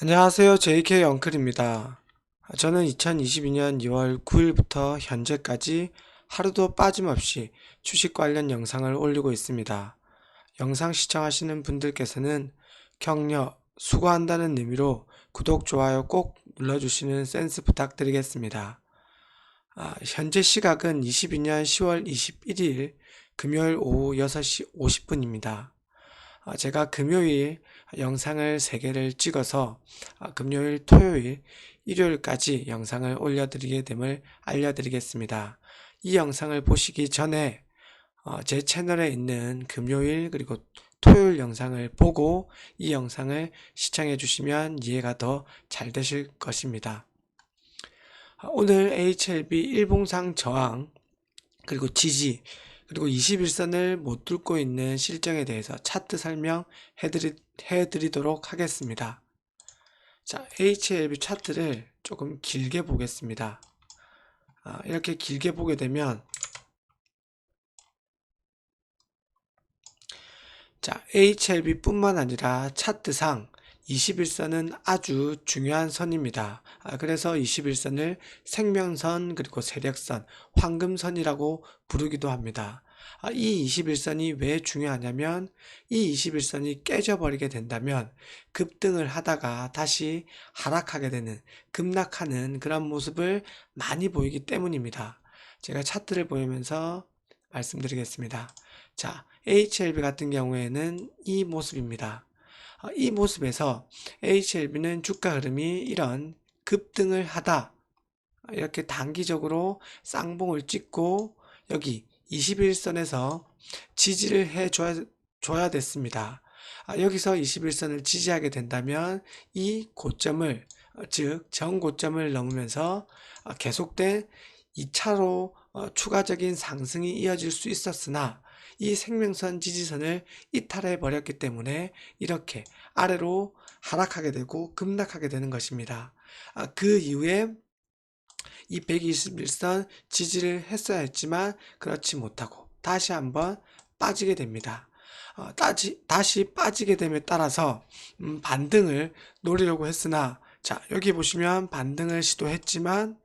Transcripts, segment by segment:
안녕하세요. JK 영클입니다. 저는 2022년 2월 9일부터 현재까지 하루도 빠짐없이 주식 관련 영상을 올리고 있습니다. 영상 시청하시는 분들께서는 격려, 수고한다는 의미로 구독, 좋아요 꼭 눌러주시는 센스 부탁드리겠습니다. 아, 현재 시각은 22년 10월 21일 금요일 오후 6시 50분입니다. 아, 제가 금요일 영상을 3개를 찍어서 아, 금요일, 토요일, 일요일까지 영상을 올려드리게 됨을 알려드리겠습니다. 이 영상을 보시기 전에 어, 제 채널에 있는 금요일 그리고 토요일 영상을 보고 이 영상을 시청해 주시면 이해가 더 잘 되실 것입니다. 아, 오늘 HLB 일봉상 저항 그리고 지지 그리고 21선을 못 뚫고 있는 실정에 대해서 차트 설명해드리, 해드리도록 하겠습니다. 자, HLB 차트를 조금 길게 보겠습니다. 아, 이렇게 길게 보게 되면 자, HLB 뿐만 아니라 차트상 21선은 아주 중요한 선입니다. 아, 그래서 21선을 생명선 그리고 세력선, 황금선이라고 부르기도 합니다. 아, 이 21선이 왜 중요하냐면 이 21선이 깨져버리게 된다면 급등을 하다가 다시 하락하게 되는 급락하는 그런 모습을 많이 보이기 때문입니다. 제가 차트를 보이면서 말씀드리겠습니다. 자, HLB 같은 경우에는 이 모습입니다. 어, 이 모습에서 HLB는 주가 흐름이 이런 급등을 하다 이렇게 단기적으로 쌍봉을 찍고 여기 21선에서 지지를 해 줘야, 됐습니다. 아, 여기서 21선을 지지하게 된다면 이 고점을 어, 즉 정고점을 넘으면서 어, 계속된 2차로 추가적인 상승이 이어질 수 있었으나 이 생명선 지지선을 이탈해 버렸기 때문에 이렇게 아래로 하락하게 되고 급락하게 되는 것입니다. 아, 그 이후에 이 121선 지지를 했어야 했지만 그렇지 못하고 다시 한번 빠지게 됩니다. 어, 따지, 다시 빠지게 됨에 따라서 음, 반등을 노리려고 했으나 자 여기 보시면 반등을 시도했지만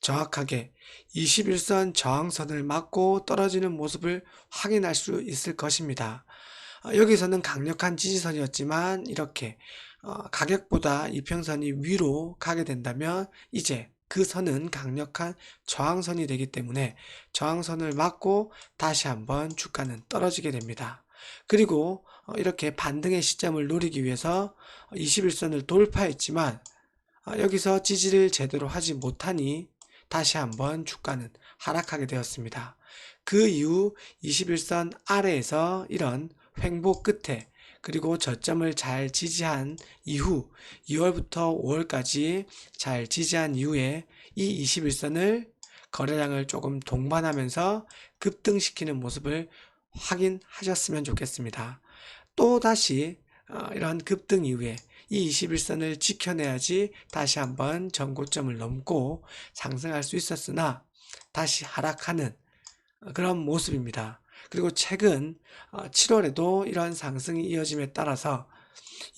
정확하게 21선 저항선을 맞고 떨어지는 모습을 확인할 수 있을 것입니다. 어, 여기서는 강력한 지지선이었지만 이렇게 어, 가격보다 이평선이 위로 가게 된다면 이제 그 선은 강력한 저항선이 되기 때문에 저항선을 맞고 다시 한번 주가는 떨어지게 됩니다. 그리고 어, 이렇게 반등의 시점을 노리기 위해서 21선을 돌파했지만 여기서 지지를 제대로 하지 못하니 다시 한번 주가는 하락하게 되었습니다. 그 이후 21선 아래에서 이런 횡보 끝에 그리고 저점을 잘 지지한 이후 2월부터 5월까지 잘 지지한 이후에 이 21선을 거래량을 조금 동반하면서 급등시키는 모습을 확인하셨으면 좋겠습니다. 또 다시 어, 이런 급등 이후에 이 21선을 지켜내야지 다시 한번 전고점을 넘고 상승할 수 있었으나 다시 하락하는 그런 모습입니다. 그리고 최근 7월에도 어, 이러한 상승이 이어짐에 따라서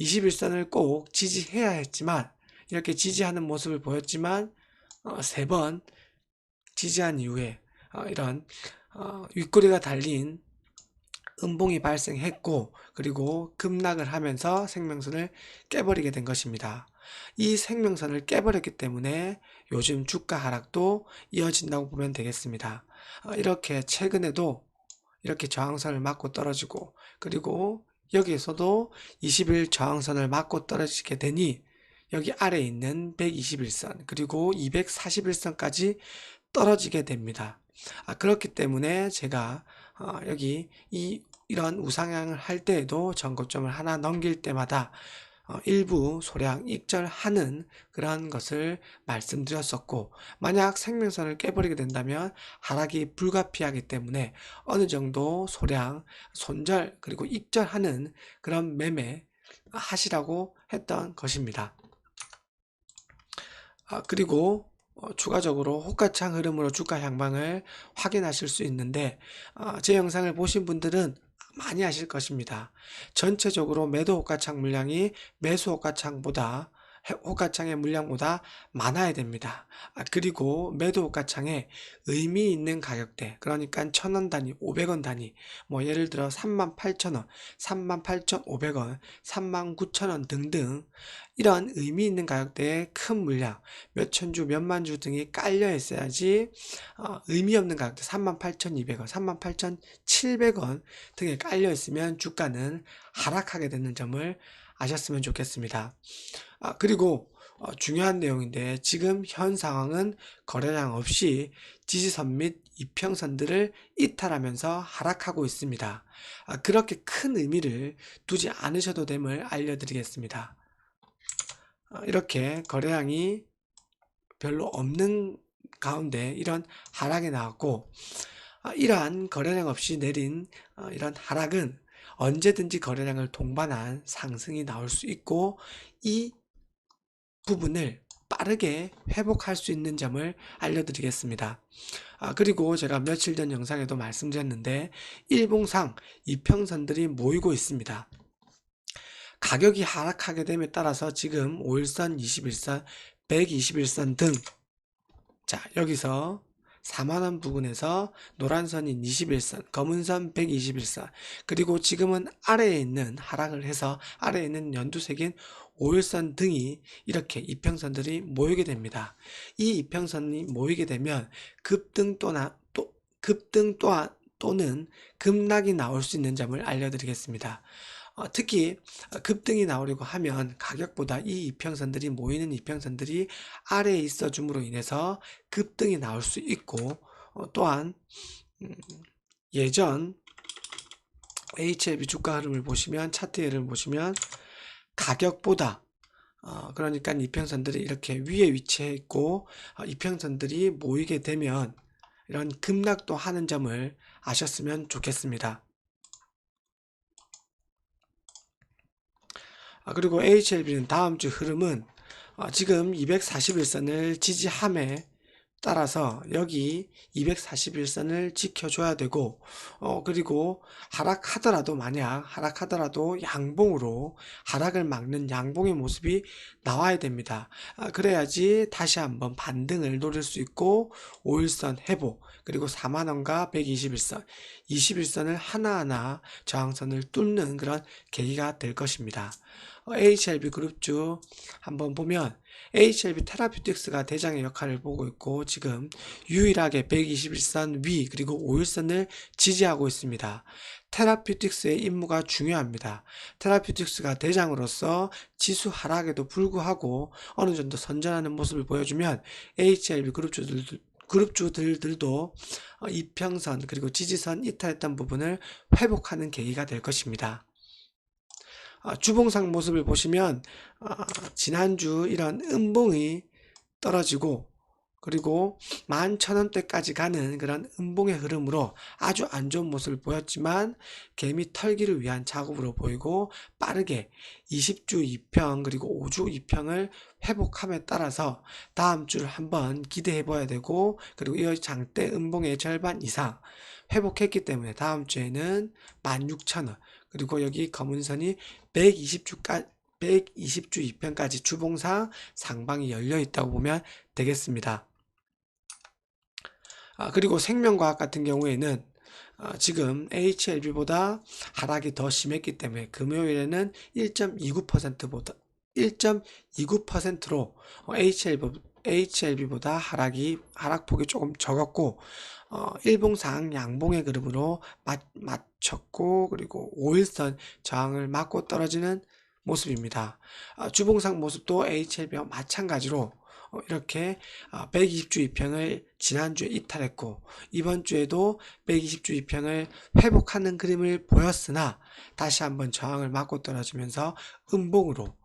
21선을 꼭 지지해야 했지만 이렇게 지지하는 모습을 보였지만 어, 세번 지지한 이후에 어, 이런 윗꼬리가 달린 음봉이 발생했고 그리고 급락을 하면서 생명선을 깨버리게 된 것입니다. 이 생명선을 깨버렸기 때문에 요즘 주가 하락도 이어진다고 보면 되겠습니다. 이렇게 최근에도 이렇게 저항선을 맞고 떨어지고 그리고 여기에서도 20일 저항선을 맞고 떨어지게 되니 여기 아래에 있는 121선 그리고 241선까지 떨어지게 됩니다. 아, 그렇기 때문에 제가 어, 여기 이 이런 우상향을 할 때에도 전고점을 하나 넘길 때마다 어, 일부 소량 익절하는 그런 것을 말씀드렸었고 만약 생명선을 깨버리게 된다면 하락이 불가피하기 때문에 어느 정도 소량 손절 그리고 익절하는 그런 매매 하시라고 했던 것입니다. 아, 그리고 어, 추가적으로 호가창 흐름으로 주가 향방을 확인하실 수 있는데 어, 제 영상을 보신 분들은 많이 하실 것입니다. 전체적으로 매도 호가창 물량이 매수 호가창보다 해- 호가창의 물량보다 많아야 됩니다. 아, 그리고 매도 호가창에 의미 있는 가격대, 그러니까 1000원 단위, 500원 단위, 뭐 예를 들어 38,000원, 38,500원, 39,000원 등등 이런 의미 있는 가격대의 큰 물량, 몇천 주, 몇만 주 등이 깔려 있어야지 어, 의미 없는 가격대 38,200원, 38,700원 등에 깔려 있으면 주가는 하락하게 되는 점을 아셨으면 좋겠습니다. 아, 그리고 어, 중요한 내용인데 지금 현 상황은 거래량 없이 지지선 및 이평선들을 이탈하면서 하락하고 있습니다. 아, 그렇게 큰 의미를 두지 않으셔도 됨을 알려드리겠습니다. 어, 이렇게 거래량이 별로 없는 가운데 이런 하락이 나왔고 아, 이러한 거래량 없이 내린 어, 이런 하락은 언제든지 거래량을 동반한 상승이 나올 수 있고 이 부분을 빠르게 회복할 수 있는 점을 알려드리겠습니다. 아, 그리고 제가 며칠 전 영상에도 말씀드렸는데 일봉상 이평선들이 모이고 있습니다. 가격이 하락하게 됨에 따라서 지금 5일선, 21선, 121선 등 자, 여기서 4만원 부근에서 노란선인 21선, 검은선 121선, 그리고 지금은 아래에 있는 하락을 해서 아래에 있는 연두색인 5일선 등이 이렇게 이평선들이 모이게 됩니다. 이 이평선이 모이게 되면 급등 또나 또 급등 또한 또는 급락이 나올 수 있는 점을 알려드리겠습니다. 어, 특히 급등이 나오려고 하면 가격보다 이 이평선들이 모이는 이평선들이 아래에 있어 줌으로 인해서 급등이 나올 수 있고 어, 또한 음, 예전 HLB 주가 흐름을 보시면 차트 예를 보시면 가격보다 어, 그러니까 이평선들이 이렇게 위에 위치해 있고 어, 이평선들이 모이게 되면 이런 급락도 하는 점을 아셨으면 좋겠습니다. 그리고 HLB는 다음 주 흐름은 어, 지금 241선을 지지함에 따라서 여기 241선을 지켜줘야 되고 어 그리고 하락하더라도 만약 하락하더라도 양봉으로 하락을 막는 양봉의 모습이 나와야 됩니다. 아, 그래야지 다시 한번 반등을 노릴 수 있고 5일선 회복 그리고 4만원과 121선 21선을 하나하나 저항선을 뚫는 그런 계기가 될 것입니다. 어, HLB 그룹주 한번 보면 HLB 테라퓨틱스가 대장의 역할을 보고 있고 지금 유일하게 121선 위 그리고 5일선을 지지하고 있습니다. 테라퓨틱스의 임무가 중요합니다. 테라퓨틱스가 대장으로서 지수 하락에도 불구하고 어느 정도 선전하는 모습을 보여주면 HLB 그룹주들 그룹주들도 어, 이평선 그리고 지지선 이탈했던 부분을 회복하는 계기가 될 것입니다. 아, 주봉상 모습을 보시면 아, 지난주 이런 음봉이 떨어지고 그리고 11,000원대까지 가는 그런 음봉의 흐름으로 아주 안 좋은 모습을 보였지만 개미 털기를 위한 작업으로 보이고 빠르게 20주 2평 그리고 5주 2평을 회복함에 따라서 다음 주를 한번 기대해 봐야 되고 그리고 이 장대 음봉의 절반 이상 회복했기 때문에 다음 주에는 16,000원 그리고 여기 검은 선이 120주까지 120주 2편까지 주봉상 상방이 열려 있다고 보면 되겠습니다. 아, 그리고 생명과학 같은 경우에는 아, 지금 HLB보다 하락이 더 심했기 때문에 금요일에는 1.29%보다 1.29%로 HLB, HLB보다 하락이 하락폭이 조금 적었고 어, 일봉상 양봉의 그룹으로 맞, 맞췄고 그리고 5일선 저항을 맞고 떨어지는 모습입니다. 아, 주봉상 모습도 HLB와 마찬가지로 어, 이렇게 120주 2평을 지난주에 이탈했고 이번 주에도 120주 2평을 회복하는 그림을 보였으나 다시 한번 저항을 맞고 떨어지면서 음봉으로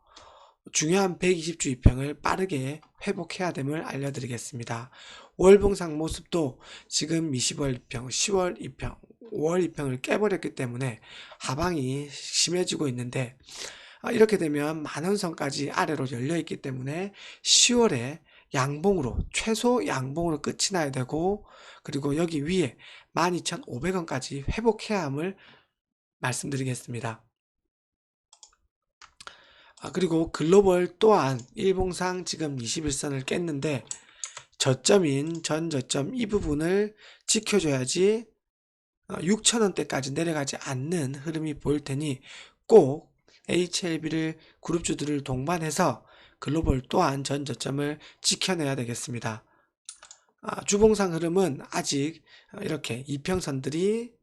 중요한 120주 2평을 빠르게 회복해야 됨을 알려드리겠습니다. 월봉상 모습도 지금 20월 2평, 10월 2평, 5월 2평을 깨버렸기 때문에 하방이 심해지고 있는데 아, 이렇게 되면 만원선까지 아래로 열려 있기 때문에 10월에 양봉으로 최소 양봉으로 끝이 나야 되고 그리고 여기 위에 12,500원까지 회복해야 함을 말씀드리겠습니다. 아, 그리고 글로벌 또한 일봉상 지금 21선을 깼는데 저점인 전 저점 이 부분을 지켜줘야지 6천원대까지 내려가지 않는 흐름이 보일 테니 꼭 HLB를 그룹주들을 동반해서 글로벌 또한 전 저점을 지켜내야 되겠습니다. 아, 주봉상 흐름은 아직 이렇게 이평선들이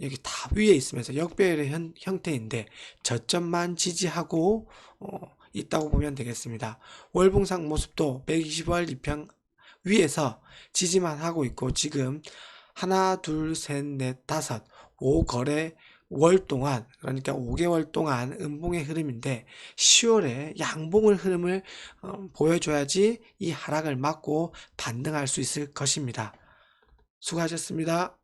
여기 다 위에 있으면서 역배열의 현, 형태인데 저점만 지지하고 어, 있다고 보면 되겠습니다. 월봉상 모습도 120월 이평 위에서 지지만 하고 있고 지금 하나 둘셋넷 다섯 5거래 월 동안 그러니까 5개월 동안 음봉의 흐름인데 10월에 양봉을 흐름을 어, 보여줘야지 이 하락을 막고 반등할 수 있을 것입니다. 수고하셨습니다.